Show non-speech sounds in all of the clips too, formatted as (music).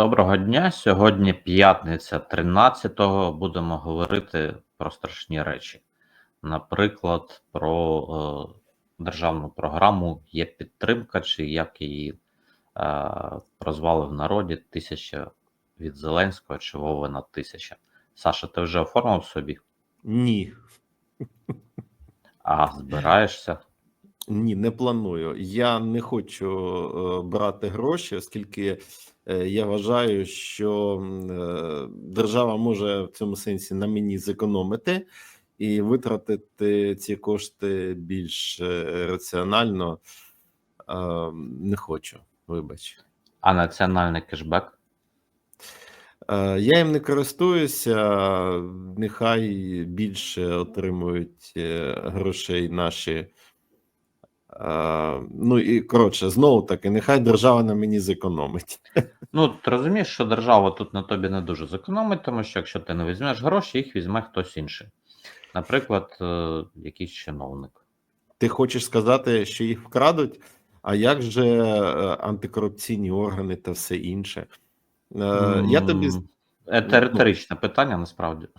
Доброго дня. Сьогодні п'ятниця 13-го. Будемо говорити про страшні речі. Наприклад, про е, державну програму є підтримка, чи як її е, прозвали в народі тисяча від Зеленського чи Вовина тисяча. Саша, ти вже оформив собі? Ні, А збираєшся? Ні, не планую. Я не хочу е, брати гроші, оскільки е, я вважаю, що е, держава може в цьому сенсі на мені зекономити і витратити ці кошти більш раціонально. Не хочу, вибач. А національний кешбек? Я їм не користуюся, нехай більше отримують грошей наші. Е, Ну і коротше, знову таки, нехай держава на мені зекономить. Ну, ти розумієш, що держава тут на тобі не дуже зекономить, тому що якщо ти не візьмеш гроші, їх візьме хтось інший. Наприклад, е, якийсь чиновник. Ти хочеш сказати, що їх вкрадуть? А як же е, антикорупційні органи та все інше? Я тобі Це риторичне питання насправді. (laughs)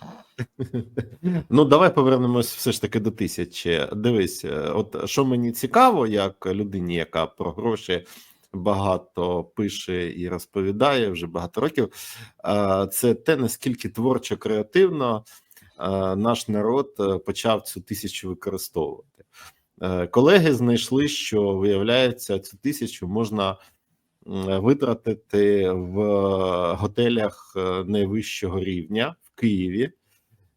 Ну, давай повернемось все ж таки до тисячі. Дивись, е, от що мені цікаво, як людині, яка про гроші багато пише і розповідає вже багато років, е, це те, наскільки творчо креативно е, наш народ почав цю тисячу використовувати. Колеги знайшли, що виявляється, цю тисячу можна витратити в готелях е, найвищого рівня в Києві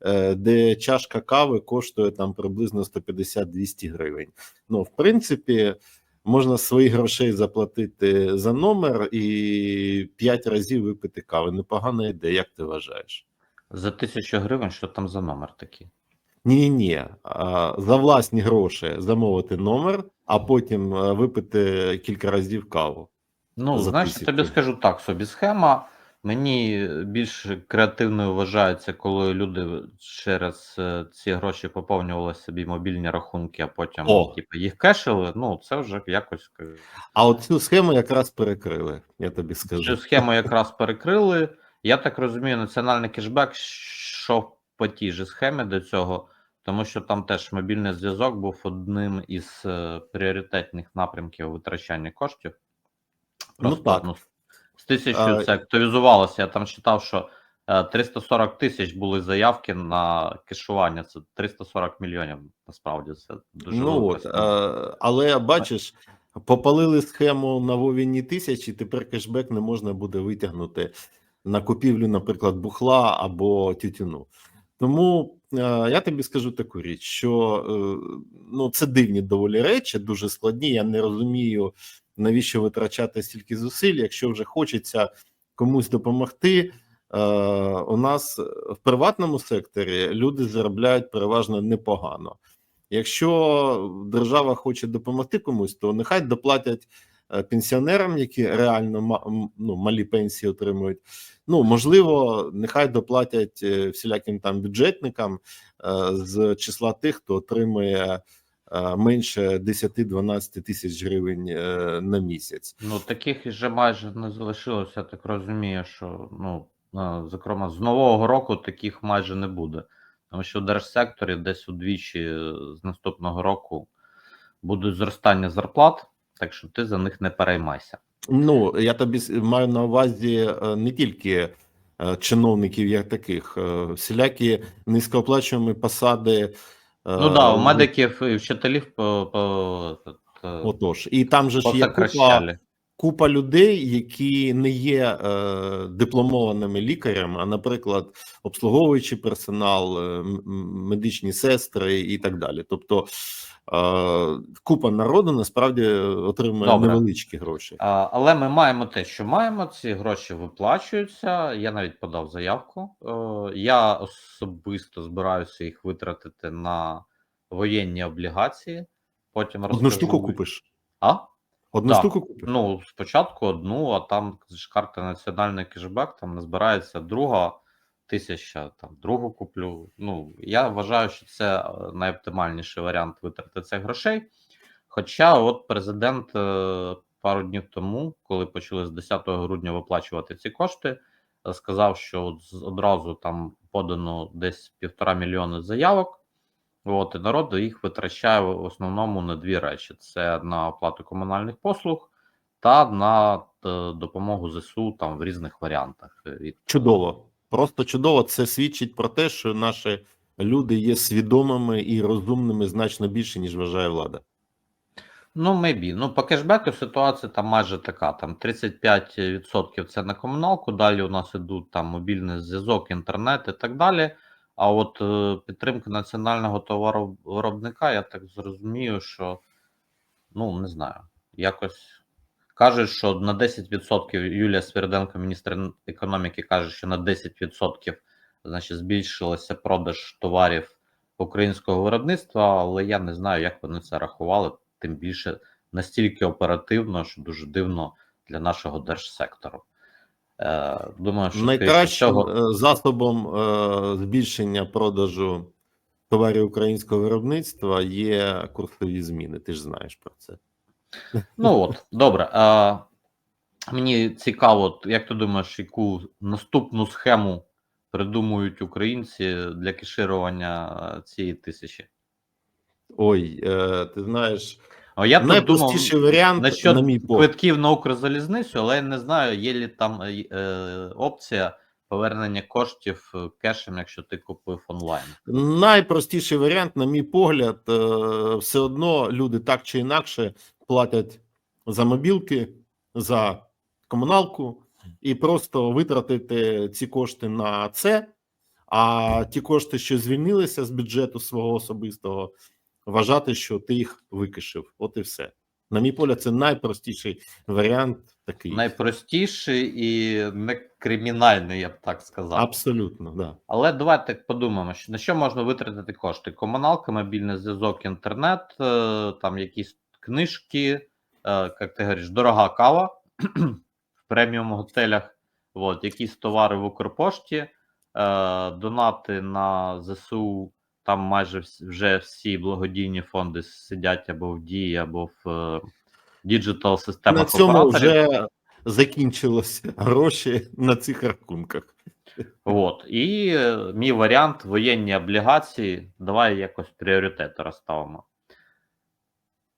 е, де чашка кави коштує там приблизно 150-200 гривень. Ну, в принципі, можна своїх грошей заплатити за номер і 5 разів випити кави. Непогана ідея, як ти вважаєш? За тисячу гривень, що там за номер такий? Ні, ні, за власні гроші замовити номер, а потім е, випити кілька разів каву. Ну, я тобі скажу так собі схема. Мені більш креативною вважається, коли люди через е, ці гроші поповнювали собі мобільні рахунки, а потім О! типу, їх кешили. Ну, це вже якось е, А от цю схему якраз перекрили, я тобі скажу. Цю схему (laughs) якраз перекрили. Я так розумію, національний кешбек йшов по тій же схемі до цього, тому що там теж мобільний зв'язок був одним із е, пріоритетних напрямків витрачання коштів. Ну, так. ну, з тисячу це актуалізувалося. Я там читав, що е, 340 тисяч були заявки на кешування. Це 340 мільйонів. Насправді це дуже Ну от, е, але бачиш, попалили схему на Вовіні тисячі, тепер кешбек не можна буде витягнути на купівлю, наприклад, бухла або тютюну. Тому е, я тобі скажу таку річ, що е, ну це дивні доволі речі, дуже складні. Я не розумію, навіщо витрачати стільки зусиль, якщо вже хочеться комусь допомогти. Е, у нас в приватному секторі люди заробляють переважно непогано. Якщо держава хоче допомогти комусь, то нехай доплатять е, пенсіонерам, які реально ну, малі пенсії отримують. Ну можливо, нехай доплатять е, всіляким там бюджетникам з числа тих, хто отримує менше 10-12 тисяч гривень е, на місяць. Ну, таких вже майже не залишилося, так розумію, що ну, е, зокрема, з нового року таких майже не буде. Тому що в держсекторі десь удвічі е, з наступного року будуть зростання зарплат, так що ти за них не переймайся. Ну я тобі маю на увазі не тільки чиновників, як таких, всілякі низькооплачувані посади. Е, Ну да, у в- медиків і вчителів по, по, по, Отож, і там же ж є купа. Купа людей, які не є е, дипломованими лікарями, а, наприклад, обслуговуючий персонал, е, медичні сестри і так далі. Тобто е, купа народу насправді отримує Добре. невеличкі гроші. А, але ми маємо те, що маємо. Ці гроші виплачуються. Я навіть подав заявку. Е, я особисто збираюся їх витратити на воєнні облігації. Потім Одну штуку купиш. А? Одну Так. штуку купиш. Ну, спочатку одну, а там ж карта національний кешбек, там не збирається друга тисяча, там другу куплю. Ну, я вважаю, що це е, найоптимальніший варіант витрати цих грошей. Хоча, от президент е, пару днів тому, коли почали з 10 грудня виплачувати ці кошти, сказав, що одразу там подано десь півтора мільйони заявок. От, і народ їх витрачає в основному на дві речі: це на оплату комунальних послуг та на е, допомогу ЗСУ там в різних варіантах. Е, Чудово. Просто чудово. Це свідчить про те, що наші люди є свідомими і розумними значно більше, ніж вважає влада. Ну, maybe. Ну, по кешбеку ситуація там майже така: там 35% це на комуналку, далі у нас ідуть там мобільний зв'язок, інтернет і так далі. А от е, підтримка національного товаровиробника, я так зрозумію, що ну не знаю, якось кажуть, що на 10% Юлія Свириденко, міністр економіки, каже, що на 10% значить, збільшилося продаж товарів українського виробництва, але я не знаю, як вони це рахували, тим більше настільки оперативно, що дуже дивно для нашого держсектору. Е, думаю, що Найкращим всього, е, засобом е, збільшення продажу товарів українського виробництва є курсові зміни. Ти ж знаєш про це. Ну от, добре. А, мені цікаво, як ти думаєш, яку наступну схему придумують українці для кеширування цієї тисячі? Ой, ти знаєш, О, я тут думав найпростіший варіант, насчет на мій квитків на Укрзалізницю, але я не знаю, є ли там е, е, опція повернення коштів е, кешем, якщо ти купив онлайн. Найпростіший варіант, на мій погляд, е, все одно люди так чи інакше платять за мобілки, за комуналку, і просто витратити ці кошти на це. А ті кошти, що звільнилися з бюджету свого особистого, вважати, що ти їх викишив. От і все. На мій погляд, це найпростіший варіант такий. Найпростіший і не кримінальний, я б так сказав. Абсолютно, да. Але давайте подумаємо, на що можна витратити кошти: комуналка, мобільний зв'язок, інтернет, е, там якісь книжки, е, як ти говориш, дорога кава (clears throat) в преміум готелях, от, якісь товари в Укрпошті, е, донати на ЗСУ. Там майже вже всі благодійні фонди сидять або в дії, або в е, діджитал системах На цьому вже закінчилось гроші на цих рахунках. От. І е, мій варіант воєнні облігації. Давай якось пріоритети розставимо.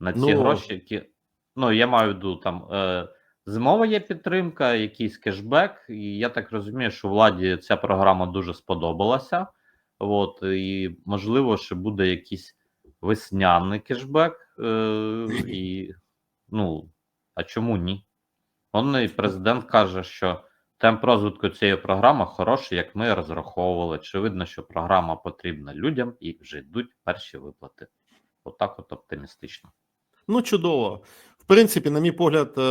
На ці Ну, гроші, які. Ну, я маю в виду, там е, зимова є підтримка, якийсь кешбек, і я так розумію, що владі ця програма дуже сподобалася. От, і можливо, що буде якийсь весняний кешбек. Е, і, ну, а чому ні? Он і президент каже, що темп розвитку цієї програми хороший, як ми розраховували. Чи видно, що програма потрібна людям і вже йдуть перші виплати. Отак, от оптимістично. Ну, чудово. В принципі, на мій погляд, е,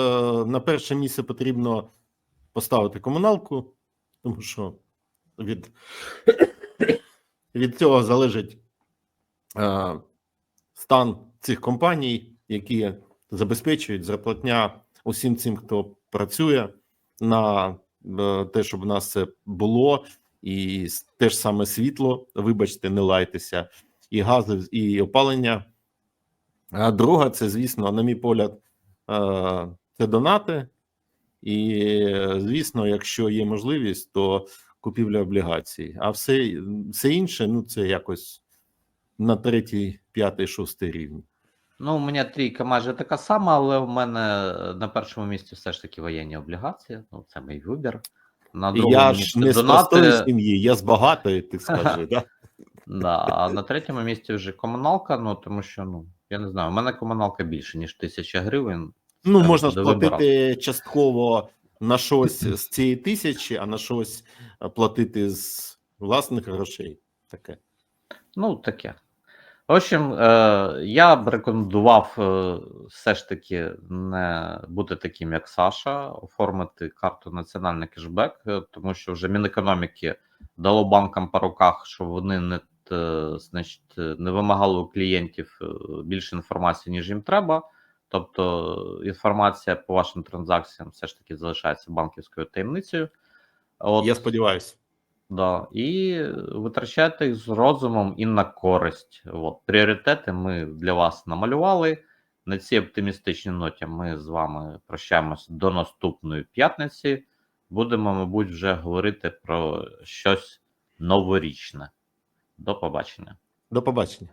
на перше місце потрібно поставити комуналку, тому що від, від цього залежить е, стан цих компаній, які забезпечують зарплатня усім цим, хто працює на е, те, щоб у нас це було, і те ж саме світло, вибачте, не лайтеся, і гази, і опалення. А друга, це, звісно, на мій погляд, е, це донати. І, звісно, якщо є можливість, то купівля облігацій. А все, все інше, ну це якось на третій, п'ятий, шостий рівні. Ну, у мене трійка майже така сама, але в мене е, на першому місці все ж таки воєнні облігації. Ну, це мій вибір. На другому Я ж не з донати. простої сім'ї, я з багатої, ти скажи. да? (laughs) Да, а на третьому місці вже комуналка, ну тому що, ну, я не знаю, у мене комуналка більше, ніж тисяча гривень. Ну, можна сплатити вибирати. частково на щось з цієї тисячі, а на щось платити з власних грошей. Таке. Ну, таке. В общем, е, я б рекомендував е, все ж таки не бути таким, як Саша, оформити карту національний кешбек, е, тому що вже Мінекономіки дало банкам по руках, щоб вони не, е, значить, е, не вимагали у клієнтів е, більше інформації, ніж їм треба. Тобто е, інформація по вашим транзакціям все ж таки залишається банківською таємницею. От, Я сподіваюся. Да, і витрачайте їх з розумом і на користь. От, пріоритети ми для вас намалювали. На цій оптимістичній ноті ми з вами прощаємося до наступної п'ятниці. Будемо, мабуть, вже говорити про щось новорічне. До побачення. До побачення.